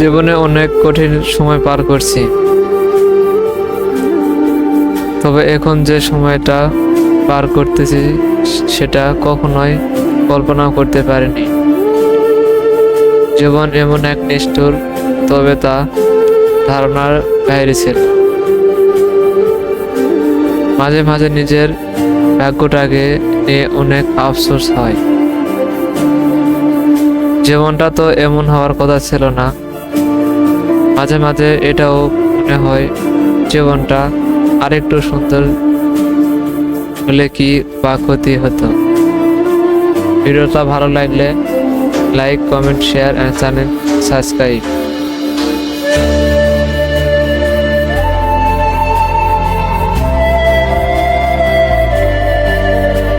জীবনে অনেক কঠিন সময় পার করছি। তবে এখন যে সময়টা পার করতেছি, সেটা কখনোই কল্পনা করতে পারিনি। জীবন এমন এক নিষ্ঠুর, তবে তা ধারণার বাইরে ছিল। মাঝে মাঝে নিজের ভাগ্যটাকে নিয়ে অনেক আফসোস হয়। জীবনটা তো এমন হওয়ার কথা ছিল না। মাঝে মাঝে এটাও মনে হয় জীবনটা আরেকটু সুন্দর হলে কি বা ক্ষতি হতো। ভিডিওটা ভালো লাগলে like comment share and channel subscribe